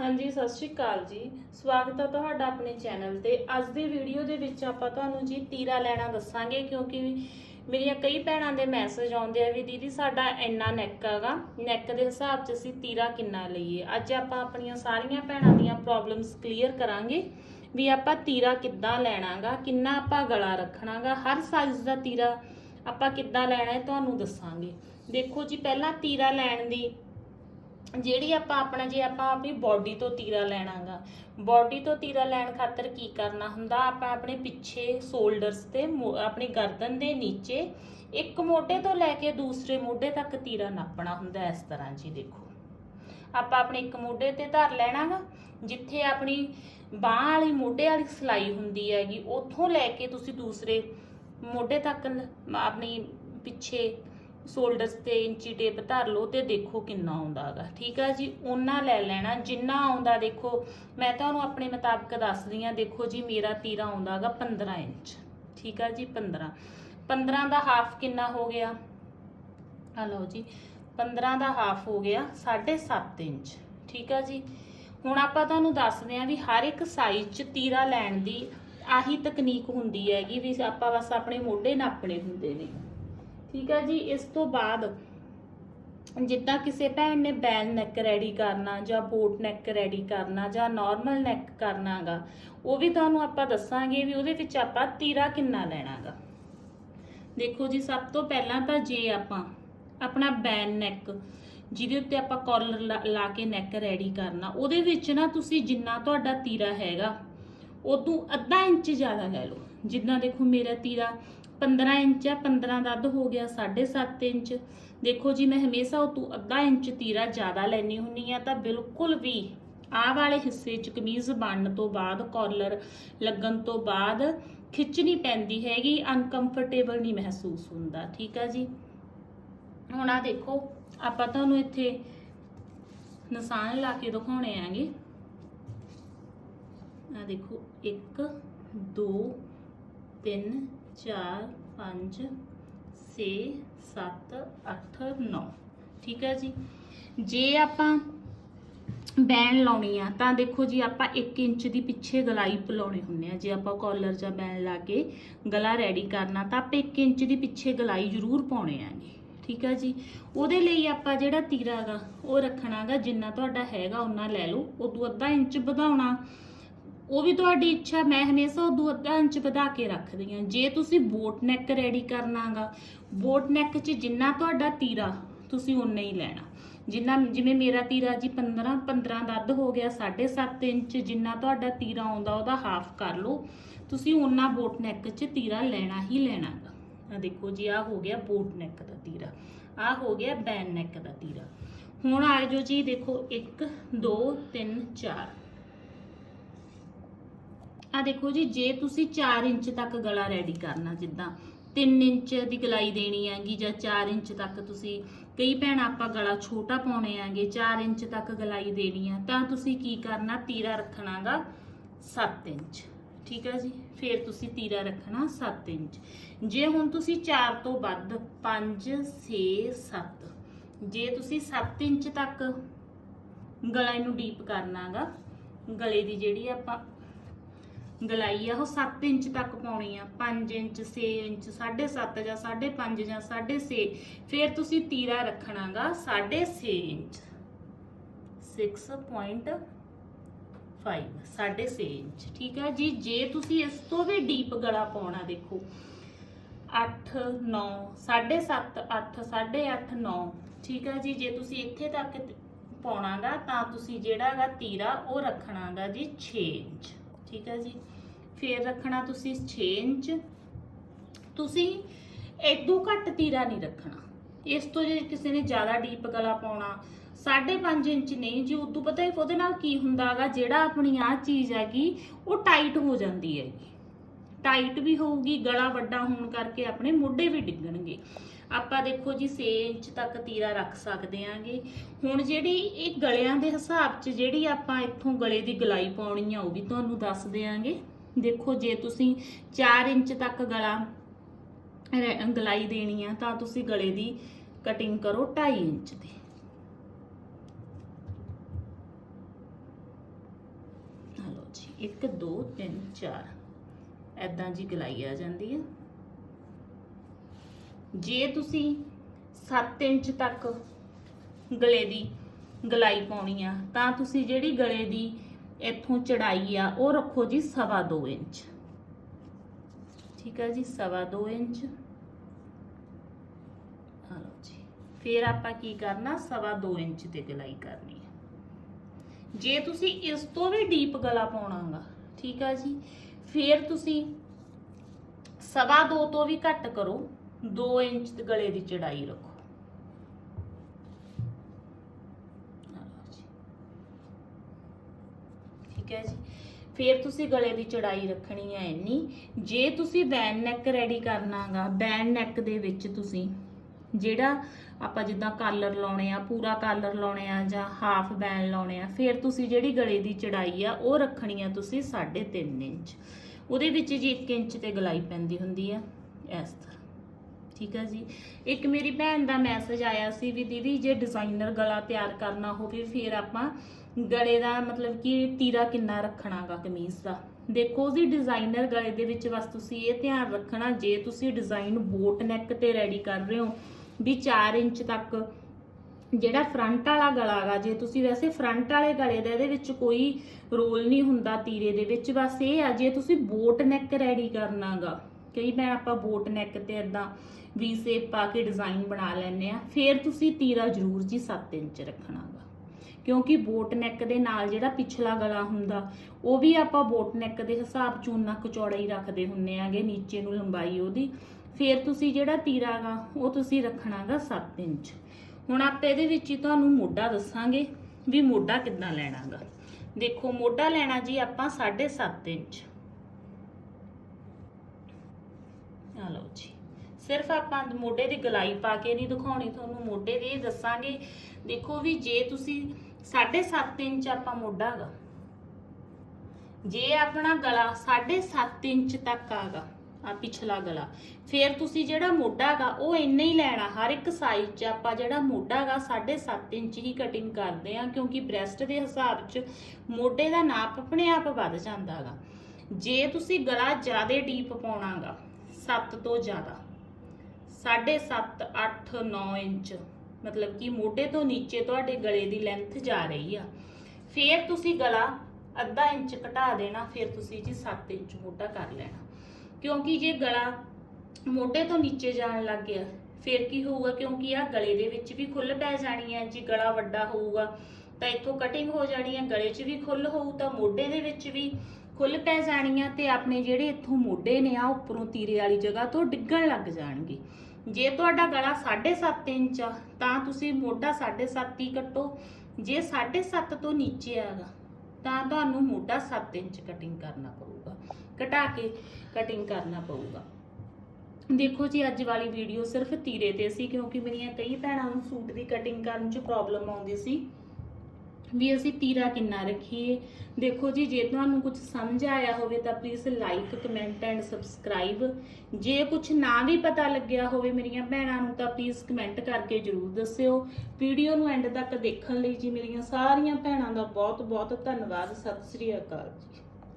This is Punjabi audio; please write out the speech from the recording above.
ਹਾਂਜੀ, ਸਤਿ ਸ਼੍ਰੀ ਅਕਾਲ ਜੀ। ਸਵਾਗਤ ਹੈ ਤੁਹਾਡਾ ਆਪਣੇ ਚੈਨਲ ਤੇ। ਅੱਜ ਦੀ ਵੀਡੀਓ ਦੇ ਵਿੱਚ ਆਪਾਂ ਤੁਹਾਨੂੰ ਜੀ ਤੀਰਾ ਲੈਣਾ ਦੱਸਾਂਗੇ, ਕਿਉਂਕਿ ਮੇਰੀਆਂ ਕਈ ਭੈਣਾਂ ਦੇ ਮੈਸੇਜ ਆਉਂਦੇ ਆ ਵੀ ਦੀਦੀ ਸਾਡਾ ਇੰਨਾ ਨੈਕ ਹੈਗਾ ਨੈਕ ਦੇ ਹਿਸਾਬ 'ਚ ਅਸੀਂ ਤੀਰਾ ਕਿੰਨਾ ਲਈਏ। ਅੱਜ ਆਪਾਂ ਆਪਣੀਆਂ ਸਾਰੀਆਂ ਭੈਣਾਂ ਦੀਆਂ ਪ੍ਰੋਬਲਮਸ ਕਲੀਅਰ ਕਰਾਂਗੇ ਵੀ ਆਪਾਂ ਤੀਰਾ ਕਿੱਦਾਂ ਲੈਣਾਗਾ, ਕਿੰਨਾ ਆਪਾਂ ਗਲਾ ਰੱਖਣਾਗਾ, ਹਰ ਸਾਈਜ਼ ਦਾ ਤੀਰਾ ਆਪਾਂ ਕਿੱਦਾਂ ਲੈਣਾ ਹੈ ਤੁਹਾਨੂੰ ਦੱਸਾਂਗੇ। ਦੇਖੋ ਜੀ, ਪਹਿਲਾਂ ਤੀਰਾ ਲੈਣ ਦੀ ਜਿਹੜੀ ਆਪਾਂ ਆਪਣਾ ਜੇ ਆਪਾਂ ਆਪਣੀ ਬਾਡੀ ਤੋਂ ਤੀਰਾ ਲੈਣਾਗਾ ਬਾਡੀ ਤੋਂ ਤੀਰਾ ਲੈਣ ਖਾਤਰ ਕੀ ਕਰਨਾ ਹੁੰਦਾ? ਆਪਾਂ ਆਪਣੇ ਪਿੱਛੇ ਸ਼ੋਲਡਰਸ ਤੇ ਮੋ- ਆਪਣੀ ਗਰਦਨ ਦੇ ਨੀਚੇ ਇੱਕ ਮੋਢੇ ਤੋਂ ਲੈ ਕੇ ਦੂਸਰੇ ਮੋਢੇ ਤੱਕ ਤੀਰਾ ਨਾਪਣਾ ਹੁੰਦਾ ਇਸ ਤਰ੍ਹਾਂ ਜੀ ਦੇਖੋ। ਆਪਾਂ ਆਪਣੇ ਇੱਕ ਮੋਢੇ ਤੇ ਧਰ ਲੈਣਾਗਾ, ਜਿੱਥੇ ਆਪਣੀ ਬਾਹ ਵਾਲੀ ਮੋਢੇ ਵਾਲੀ ਸਲਾਈ ਹੁੰਦੀ ਹੈਗੀ, ਉੱਥੋਂ ਲੈ ਕੇ ਤੁਸੀਂ ਦੂਸਰੇ ਮੋਢੇ ਤੱਕ ਆਪਣੀ ਪਿੱਛੇ ਸ਼ੋਲਡਰਸ ਤੇ ਇੰਚੀ ਟੇਪ ਧਰ ਲਓ ਤੇ ਦੇਖੋ ਕਿੰਨਾ ਆਉਂਦਾ ਹੈਗਾ। ਠੀਕ ਆ ਜੀ? ਉਹਨਾਂ ਲੈ ਲੈਣਾ, ਜਿੰਨਾ ਆਉਂਦਾ ਦੇਖੋ, ਮੈਂ ਤੁਹਾਨੂੰ ਆਪਣੇ ਮੁਤਾਬਕ ਦੱਸਦੀ ਰਹੀ ਹਾਂ, ਦੇਖੋ ਜੀ ਮੇਰਾ ਤੀਰਾ ਆਉਂਦਾ ਹੈਗਾ 15 ਇੰਚ। ਠੀਕ ਆ ਜੀ? 15 15 ਦਾ ਹਾਫ ਕਿੰਨਾ ਹੋ ਗਿਆ? ਆ ਲਓ ਜੀ 15 ਦਾ ਹਾਫ ਹੋ ਗਿਆ 7.5 ਇੰਚ। ਠੀਕ ਆ ਜੀ? ਹੁਣ ਆਪਾਂ ਤੁਹਾਨੂੰ ਦੱਸਦੇ ਹਾਂ ਵੀ ਹਰ ਇੱਕ ਸਾਈਜ਼ 'ਚ ਤੀਰਾ ਲੈਣ ਦੀ ਆਹੀ ਤਕਨੀਕ ਹੁੰਦੀ ਹੈਗੀ ਵੀ ਆਪਾਂ ਬਸ ਆਪਣੇ ਮੋਢੇ ਨਾਪਣੇ ਹੁੰਦੇ ਨੇ। ਠੀਕ ਹੈ ਜੀ, ਇਸ ਤੋਂ ਬਾਅਦ ਜਿੱਦਾਂ ਕਿਸੇ ਭੈਣ ਨੇ ਬੈਲ ਨੈਕ ਰੈਡੀ ਕਰਨਾ ਜਾਂ ਬੋਟ ਨੈਕ ਰੈਡੀ ਕਰਨਾ ਜਾਂ ਨਾਰਮਲ ਨੈਕ ਕਰਨਾਗਾ ਉਹ ਵੀ ਤੁਹਾਨੂੰ ਆਪਾਂ ਦੱਸਾਂਗੇ ਵੀ ਉਹਦੇ ਵਿੱਚ ਆਪਾਂ ਤੀਰਾ ਕਿੰਨਾ ਲੈਣਾਗਾ ਦੇਖੋ ਜੀ, ਸਭ ਤੋਂ ਪਹਿਲਾਂ ਤਾਂ ਜੇ ਆਪਾਂ ਆਪਣਾ ਬੈਨ ਨੈਕ ਜਿਹਦੇ ਉੱਤੇ ਆਪਾਂ ਕਾਲਰ ਲਾ ਕੇ ਨੈਕ ਰੈਡੀ ਕਰਨਾ, ਉਹਦੇ ਵਿੱਚ ਨਾ ਤੁਸੀਂ ਜਿੰਨਾ ਤੁਹਾਡਾ ਤੀਰਾ ਹੈਗਾ, ਉਦੋਂ ਅੱਧਾ ਇੰਚ ਜ਼ਿਆਦਾ ਲੈ ਲਓ। ਜਿੱਦਾਂ ਦੇਖੋ ਮੇਰਾ ਤੀਰਾ 15 ਇੰਚ ਆ 15 ਦਾ ਅੱਧ ਹੋ ਗਿਆ 7.5 ਇੰਚ। ਦੇਖੋ ਜੀ, ਮੈਂ ਹਮੇਸ਼ਾ ਉਹ ਤੋਂ ਅੱਧਾ ਇੰਚ ਤੀਰਾ ਜ਼ਿਆਦਾ ਲੈਣੀ ਹੁੰਨੀ ਆ ਤਾਂ ਬਿਲਕੁਲ ਵੀ ਆਹ ਵਾਲੇ ਹਿੱਸੇ 'ਚ ਕਮੀਜ਼ ਬਣਨ ਤੋਂ ਬਾਅਦ ਕਾਲਰ ਲੱਗਣ ਤੋਂ ਬਾਅਦ ਖਿੱਚਣੀ ਪੈਂਦੀ ਹੈਗੀ ਅਨਕੰਫਰਟੇਬਲ ਨਹੀਂ ਮਹਿਸੂਸ ਹੁੰਦਾ, ਠੀਕ ਆ ਜੀ? ਹੁਣ ਆ ਦੇਖੋ, ਆਪਾਂ ਤੁਹਾਨੂੰ ਇੱਥੇ ਨਿਸ਼ਾਨ ਲਾ ਕੇ ਦਿਖਾਉਣੇ ਆਂਗੇ ਆ ਦੇਖੋ 1 2 3 4 5 6 7 8 9 ਠੀਕ ਹੈ ਜੀ? ਜੇ ਆਪਾਂ ਬੈਨ ਲਾਉਣੀ ਆ, ਤਾਂ ਦੇਖੋ ਜੀ, ਆਪਾਂ 1 ਇੰਚ ਦੀ ਪਿੱਛੇ ਗਲਾਈ ਪਲਾਉਣੇ ਹੁੰਨੇ ਆ। ਜੇ ਆਪਾਂ ਕਾਲਰ ਜਾਂ ਬੈਨ ਲਾ ਕੇ ਗਲਾ ਰੈਡੀ ਕਰਨਾ, ਤਾਂ ਆਪਾਂ 1 ਇੰਚ ਦੀ ਪਿੱਛੇ ਗਲਾਈ ਜ਼ਰੂਰ ਪਾਉਣੇ ਆਂਗੇ। ਠੀਕ ਆ ਜੀ? ਉਹਦੇ ਲਈ ਆਪਾਂ ਜਿਹੜਾ ਤੀਰਾ ਹੈਗਾ ਉਹ ਰੱਖਣਾਗਾ, ਜਿੰਨਾ ਤੁਹਾਡਾ ਹੈਗਾ ਉਹਨਾਂ ਲੈ ਲਓ। ਉਦੋਂ ਅੱਧਾ ਇੰਚ ਵਧਾਉਣਾ। ਉਹ ਵੀ ਤੁਹਾਡੀ ਇੱਛਾ ਮੈਂ ਹਮੇਸ਼ਾ ਉਦੋਂ ਅੱਧਾ ਇੰਚ ਵਧਾ ਕੇ ਰੱਖਦੀ ਹਾਂ। ਜੇ ਤੁਸੀਂ ਬੋਟ ਨੈਕ ਰੈਡੀ ਕਰਨਾਗਾ, ਬੋਟ ਨੈਕ 'ਚ ਜਿੰਨਾ ਤੁਹਾਡਾ ਤੀਰਾ, ਤੁਸੀਂ ਉਨਾ ਹੀ ਲੈਣਾ। ਜਿੰਨਾ ਜਿਵੇਂ ਮੇਰਾ ਤੀਰਾ ਜੀ 15 15 ਦਾ ਅੱਧ ਹੋ ਗਿਆ 7.5 ਇੰਚ ਜਿੰਨਾ ਤੁਹਾਡਾ ਤੀਰਾ ਆਉਂਦਾ, ਉਹਦਾ ਹਾਫ ਕਰ ਲਓ। ਤੁਸੀਂ ਉਨਾ ਬੋਟ ਨੈਕ 'ਚ ਤੀਰਾ ਲੈਣਾ ਹੀ ਲੈਣਾ ਗਾ ਆ ਦੇਖੋ ਜੀ ਆ ਹੋ ਗਿਆ ਬੋਟ ਨੈਕ ਦਾ ਤੀਰਾ। ਆ ਹੋ ਗਿਆ ਬੈਨ ਨੈਕ ਦਾ ਤੀਰਾ। ਹੁਣ ਆ ਜਾਓ ਜੀ, ਦੇਖੋ 1 2 3 4 ਆ ਦੇਖੋ ਜੀ, ਜੇ ਤੁਸੀਂ 4 ਇੰਚ ਤੱਕ ਗਲਾ ਰੈਡੀ ਕਰਨਾ, ਜਿੱਦਾਂ 3 ਇੰਚ ਦੀ ਗਲਾਈ ਦੇਣੀ ਹੈਗੀ ਜਾਂ 4 ਇੰਚ ਤੱਕ ਤੁਸੀਂ, ਕਈ ਭੈਣਾਂ ਆਪਾਂ ਗਲਾ ਛੋਟਾ ਪਾਉਣੇ ਆਂਗੇ 4 ਇੰਚ ਤੱਕ ਗਲਾਈ ਦੇਣੀ ਆ, ਤਾਂ ਤੁਸੀਂ ਕੀ ਕਰਨਾ, ਤੀਰਾ ਰੱਖਣਾਗਾ 7 ਇੰਚ। ਠੀਕ ਹੈ ਜੀ? ਫਿਰ ਤੁਸੀਂ ਤੀਰਾ ਰੱਖਣਾ 7 ਇੰਚ। ਜੇ ਹੁਣ ਤੁਸੀਂ 4 ਤੋਂ ਵੱਧ 5 6 7 ਜੇ ਤੁਸੀਂ 7 ਇੰਚ ਤੱਕ ਗਲਾ ਨੂੰ ਡੀਪ ਕਰਨਾਗਾ, ਗਲੇ ਦੀ ਜਿਹੜੀ ਆਪਾਂ ਗਲਾਈ ਆ, ਉਹ 7 ਇੰਚ ਤੱਕ ਪਾਉਣੀ ਆ 5 ਇੰਚ 6 ਇੰਚ 7.5 ਜਾਂ 5.5 ਜਾਂ 6.5 ਫਿਰ ਤੁਸੀਂ ਤੀਰਾ ਰੱਖਣਾਗਾ 6.5 ਇੰਚ। 6.5 6.5 ਇੰਚ, ਠੀਕ ਹੈ ਜੀ? ਜੇ ਤੁਸੀਂ ਇਸ ਤੋਂ ਵੀ ਡੀਪ ਗਲਾ ਪਾਉਣਾ ਦੇਖੋ 8 9 7.5 8 8.5 9 ਠੀਕ ਹੈ ਜੀ? ਜੇ ਤੁਸੀਂ ਇੱਥੇ ਤੱਕ ਪਾਉਣਾਗਾ ਤਾਂ ਤੁਸੀਂ ਜਿਹੜਾ ਹੈਗਾ ਤੀਰਾ ਉਹ ਰੱਖਣਾਗਾ ਜੀ 6 ਇੰਚ। ਠੀਕ ਹੈ ਜੀ। ਫੇਰ ਰੱਖਣਾ ਤੁਸੀਂ 6 ਇੰਚ। ਤੁਸੀਂ ਇਦੋਂ ਘੱਟ ਤੀਰਾ ਨਹੀਂ ਰੱਖਣਾ। ਇਸ ਤੋਂ ਜੇ ਕਿਸੇ ਨੇ ਜ਼ਿਆਦਾ ਡੀਪ ਗਲਾ ਪਾਉਣਾ 5.5 ਇੰਚ ਨਹੀਂ ਜੀ, ਉਦੋਂ ਪਤਾ ਹੈ ਉਹਦੇ ਨਾਲ ਕੀ ਹੁੰਦਾਗਾ ਜਿਹੜਾ ਆਪਣੀ ਆ ਚੀਜ਼ ਹੈਗੀ, ਉਹ ਟਾਈਟ ਹੋ ਜਾਂਦੀ ਹੈਗੀ। ਟਾਈਟ ਵੀ ਹੋਊਗੀ, ਗਲਾ ਵੱਡਾ ਹੋਣ ਕਰਕੇ ਆਪਣੇ ਮੋਢੇ ਵੀ ਡਿੱਗਣਗੇ। ਆਪਾਂ ਦੇਖੋ ਜੀ 6 ਇੰਚ ਤੱਕ ਤੀਰਾ ਰੱਖ ਸਕਦੇ ਆਂਗੇ। ਹੁਣ ਜਿਹੜੀ ਇਹ ਗਲਿਆਂ ਦੇ ਹਿਸਾਬ 'ਚ ਜਿਹੜੀ ਆਪਾਂ ਇੱਥੋਂ ਗਲੇ ਦੀ ਗਲਾਈ ਪਾਉਣੀ ਆ, ਉਹ ਵੀ ਤੁਹਾਨੂੰ ਦੱਸ ਦਿਆਂਗੇ। ਦੇਖੋ ਜੇ ਤੁਸੀਂ 4 ਇੰਚ ਤੱਕ ਗਲਾ ਰੈ- ਗਲਾਈ ਦੇਣੀ ਆ, ਤਾਂ ਤੁਸੀਂ ਗਲੇ ਦੀ ਕਟਿੰਗ ਕਰੋ 2.5 ਇੰਚ ਦੀ। ਜੀ 1 2 3 4 ਐਦਾਂ ਜੀ ਗਲਾਈ ਆ ਜਾਂਦੀ ਹੈ ਜੇ ਤੁਸੀਂ 7 ਇੰਚ ਤੱਕ ਗਲੇ ਦੀ ਗਲਾਈ ਪਾਉਣੀ ਆ, ਤਾਂ ਤੁਸੀਂ ਜਿਹੜੀ ਗਲੇ ਦੀ ਇੱਥੋਂ ਚੜਾਈ ਆ, ਉਹ ਰੱਖੋ ਜੀ 2.5 ਇੰਚ। ਠੀਕ ਆ ਜੀ 2.5 ਇੰਚ। ਆ ਜੀ, ਫਿਰ ਆਪਾਂ ਕੀ ਕਰਨਾ 2.5 ਇੰਚ ਤੇ ਗਲਾਈ ਕਰਨੀ ਹੈ ਜੇ ਤੁਸੀਂ ਇਸ ਤੋਂ ਵੀ ਡੀਪ ਗਲਾ ਪਾਉਣਾਗਾ, ਠੀਕ ਆ ਜੀ, ਫਿਰ ਤੁਸੀਂ ਸਵਾ ਦੋ ਤੋਂ ਵੀ ਘੱਟ ਕਰੋ। 2 ਇੰਚ ਤੇ ਗਲੇ ਦੀ ਚੜਾਈ ਰੱਖੋ। ਜੀ। ਠੀਕ ਹੈ ਜੀ। ਫਿਰ ਤੁਸੀਂ ਗਲੇ ਦੀ ਚੜਾਈ ਰੱਖਣੀ ਹੈ ਇੰਨੀ। ਜੇ ਤੁਸੀਂ ਬੈਨ ਨੈਕ ਰੈਡੀ ਕਰਨਾਗਾ ਬੈਨ ਨੈਕ ਦੇ ਵਿੱਚ ਤੁਸੀਂ ਜਿਹੜਾ ਆਪਾਂ ਜਿੱਦਾਂ ਕਾਲਰ ਲਾਉਣੇ ਆ, ਪੂਰਾ ਕਾਲਰ ਲਾਉਣੇ ਆ ਜਾਂ ਹਾਫ ਬੈਨ ਲਾਉਣੇ ਆ, ਫਿਰ ਤੁਸੀਂ ਜਿਹੜੀ ਗਲੇ ਦੀ ਚੜਾਈ ਆ, ਉਹ ਰੱਖਣੀ ਆ ਤੁਸੀਂ 3.5 ਇੰਚ। ਉਹਦੇ ਵਿੱਚ ਜੀ 1 ਇੰਚ ਤੇ ਗਲਾਈ ਪੈਂਦੀ ਹੁੰਦੀ ਆ, ਇਸ ਤਰ੍ਹਾਂ। ਠੀਕ ਹੈ ਜੀ। ਇੱਕ ਮੇਰੀ ਭੈਣ ਦਾ ਮੈਸੇਜ ਆਇਆ ਸੀ ਵੀ ਦੀਦੀ ਜੇ ਡਿਜ਼ਾਈਨਰ ਗਲਾ ਤਿਆਰ ਕਰਨਾ ਹੋਵੇ, ਫਿਰ ਆਪਾਂ ਗਲੇ ਦਾ ਮਤਲਬ ਕਿ ਤੀਰਾ ਕਿੰਨਾ ਰੱਖਣਾਗਾ ਕਮੀਜ਼ ਦਾ। ਦੇਖੋ ਜੀ ਡਿਜ਼ਾਈਨਰ ਗਲੇ ਦੇ ਵਿੱਚ ਬਸ ਤੁਸੀਂ ਇਹ ਧਿਆਨ ਰੱਖਣਾ, ਜੇ ਤੁਸੀਂ ਡਿਜ਼ਾਈਨ ਬੋਟ ਨੈਕ ਤੇ ਰੈਡੀ ਕਰ ਰਹੇ ਹੋ, ਵੀ 4 ਇੰਚ ਤੱਕ ਜਿਹੜਾ ਫਰੰਟ ਵਾਲਾ ਗਲਾ ਗਾ ਜੇ ਤੁਸੀਂ ਵੈਸੇ ਫਰੰਟ ਵਾਲੇ ਗਲੇ ਦਾ ਇਹਦੇ ਵਿੱਚ ਕੋਈ ਰੋਲ ਨਹੀਂ ਹੁੰਦਾ ਤੀਰੇ ਦੇ ਵਿੱਚ, ਬਸ ਇਹ ਆ, ਜੇ ਤੁਸੀਂ ਬੋਟ ਨੈਕ ਰੈਡੀ ਕਰਨਾਗਾ ਕਈ ਮੈਂ ਆਪਾਂ ਬੋਟ ਨੈਕ ਤੇ ਇਦਾਂ ਵੀ ਸ਼ੇਪ ਪਾ ਕੇ ਡਿਜ਼ਾਈਨ ਬਣਾ ਲੈਂਦੇ ਆ ਫਿਰ ਤੁਸੀਂ ਤੀਰਾ ਜ਼ਰੂਰ ਜੀ 7 ਇੰਚ ਰੱਖਣਾਗਾ। ਕਿਉਂਕਿ ਬੋਟ ਨੈਕ ਦੇ ਨਾਲ ਜਿਹੜਾ ਪਿਛਲਾ ਗਲਾ ਹੁੰਦਾ, ਉਹ ਵੀ ਆਪਾਂ ਬੋਟ ਨੈਕ ਦੇ ਹਿਸਾਬ ਚੂਨਾ ਕਚੌੜਾ ਹੀ ਰੱਖਦੇ ਹੁੰਨੇ ਆਗੇ, ਨੀਚੇ ਨੂੰ ਲੰਬਾਈ ਉਹਦੀ। ਫਿਰ ਤੁਸੀਂ ਜਿਹੜਾ ਤੀਰਾ ਗਾ ਉਹ ਤੁਸੀਂ ਰੱਖਣਾਗਾ 7 ਇੰਚ। ਹੁਣ ਆਪਾਂ ਇਹਦੇ ਵਿੱਚ ਹੀ ਤੁਹਾਨੂੰ ਮੋਢਾ ਦੱਸਾਂਗੇ ਵੀ ਮੋਢਾ ਕਿੰਨਾ ਲੈਣਾਗਾ। ਦੇਖੋ, ਮੋਢਾ ਲੈਣਾ ਜੀ ਆਪਾਂ 7.5 ਇੰਚ। ਆ ਲਓ ਜੀ। ਸਿਰਫ ਆਪਾਂ ਮੋਢੇ ਦੀ ਗਲਾਈ ਪਾ ਕੇ ਨਹੀਂ ਦਿਖਾਉਣੀ, ਤੁਹਾਨੂੰ ਮੋਢੇ ਦੀ ਦੱਸਾਂਗੇ। ਦੇਖੋ ਵੀ ਜੇ ਤੁਸੀਂ 7.5 ਇੰਚ ਆਪਾਂ ਮੋਢਾ ਗਾ, ਜੇ ਆਪਣਾ ਗਲਾ 7.5 ਇੰਚ ਤੱਕ ਆਗਾ ਆ ਪਿਛਲਾ ਗਲਾ, ਫਿਰ ਤੁਸੀਂ ਜਿਹੜਾ ਮੋਢਾ ਗਾ, ਉਹ ਇੰਨਾ ਹੀ ਲੈਣਾ, ਹਰ ਇੱਕ ਸਾਈਜ਼ 'ਚ ਆਪਾਂ ਜਿਹੜਾ ਮੋਢਾ ਗਾ 7.5 ਇੰਚ ਹੀ ਕਟਿੰਗ ਕਰਦੇ ਆ, ਕਿਉਂਕਿ ਬ੍ਰੈਸਟ ਦੇ ਹਿਸਾਬ 'ਚ ਮੋਢੇ ਦਾ ਨਾਪ ਆਪਣੇ ਆਪ ਵੱਧ ਜਾਂਦਾ ਗਾ। ਜੇ ਤੁਸੀਂ ਗਲਾ ਜ਼ਿਆਦਾ ਡੀਪ ਪਾਉਣਾਗਾ 7 ਤੋਂ ਜ਼ਿਆਦਾ। 7.5 8 9 ਇੰਚ। ਮਤਲਬ ਕਿ ਮੋਢੇ ਤੋਂ ਨੀਚੇ ਤੁਹਾਡੇ ਗਲੇ ਦੀ ਲੈਂਥ ਜਾ ਰਹੀ ਆ। ਫਿਰ ਤੁਸੀਂ ਗਲਾ ਅੱਧਾ ਇੰਚ ਘਟਾ ਦੇਣਾ, ਫਿਰ ਤੁਸੀਂ ਜੀ 7 ਇੰਚ ਮੋਢਾ ਕਰ ਲੈਣਾ। ਕਿਉਂਕਿ ਜੇ ਗਲਾ ਮੋਢੇ ਤੋਂ ਨੀਚੇ ਜਾਣ ਲੱਗ ਗਿਆ, ਫਿਰ ਕੀ ਹੋਊਗਾ? ਕਿਉਂਕਿ ਆ ਗਲੇ ਦੇ ਵਿੱਚ ਵੀ ਖੁੱਲ ਪੈ ਜਾਣੀ ਹੈ ਜੇ ਗਲਾ ਵੱਡਾ ਹੋਊਗਾ ਤਾਂ ਇੱਥੋਂ ਕਟਿੰਗ ਹੋ ਜਾਣੀ ਹੈ ਗਲੇ 'ਚ ਵੀ ਖੁੱਲ ਹੋਊ ਤਾਂ ਮੋਢੇ ਦੇ ਵਿੱਚ ਵੀ ਖੁੱਲ ਪੈ ਜਾਣੀ ਆ ਤੇ ਆਪਣੇ ਜਿਹੜੇ ਇੱਥੋਂ ਮੋਢੇ ਨੇ ਆ ਉੱਪਰੋਂ ਤੀਰੇ ਵਾਲੀ ਜਗ੍ਹਾ ਤੋਂ ਡਿੱਗਣ ਲੱਗ ਜਾਣਗੇ। ਜੇ ਤੁਹਾਡਾ ਗਲਾ 7.5 ਇੰਚ ਆ, ਤਾਂ ਤੁਸੀਂ ਮੋਢਾ 7.5 ਹੀ ਕੱਟੋ। ਜੇ 7.5 ਤੋਂ ਨੀਚੇ ਆਗਾ ਤਾਂ ਤੁਹਾਨੂੰ ਮੋਢਾ 7 ਇੰਚ ਕਟਿੰਗ ਕਰਨਾ ਪਊਗਾ। ਘਟਾ ਕੇ ਕਟਿੰਗ ਕਰਨਾ ਪਊਗਾ। ਦੇਖੋ ਜੀ, ਅੱਜ ਵਾਲੀ ਵੀਡੀਓ ਸਿਰਫ ਤੀਰੇ ਤੇ ਸੀ, ਕਿਉਂਕਿ ਮੇਰੀਆਂ ਕਈ ਭੈਣਾਂ ਨੂੰ ਸੂਟ ਦੀ ਕਟਿੰਗ ਕਰਨ 'ਚ ਪ੍ਰੋਬਲਮ ਆਉਂਦੀ ਸੀ। ਵੀ ਅਸੀਂ ਤੀਰਾ ਕਿੰਨਾ ਰੱਖੀਏ। ਦੇਖੋ ਜੀ, ਜੇ ਤੁਹਾਨੂੰ ਕੁਝ ਸਮਝ ਆਇਆ ਹੋਵੇ ਤਾਂ please like comment and subscribe ਜੇ ਕੁਝ ਨਾ ਵੀ ਪਤਾ ਲੱਗਿਆ ਹੋਵੇ ਮੇਰੀਆਂ ਭੈਣਾਂ ਨੂੰ ਤਾਂ ਪਲੀਜ਼ ਕਮੈਂਟ ਕਰਕੇ ਜਰੂਰ ਦੱਸਿਓ। ਵੀਡੀਓ ਨੂੰ ਐਂਡ ਤੱਕ ਦੇਖਣ ਲਈ ਜੀ ਮੇਰੀਆਂ ਸਾਰੀਆਂ ਭੈਣਾਂ ਦਾ ਬਹੁਤ ਬਹੁਤ ਧੰਨਵਾਦ। ਸਤਿ ਸ੍ਰੀ ਅਕਾਲ ਜੀ।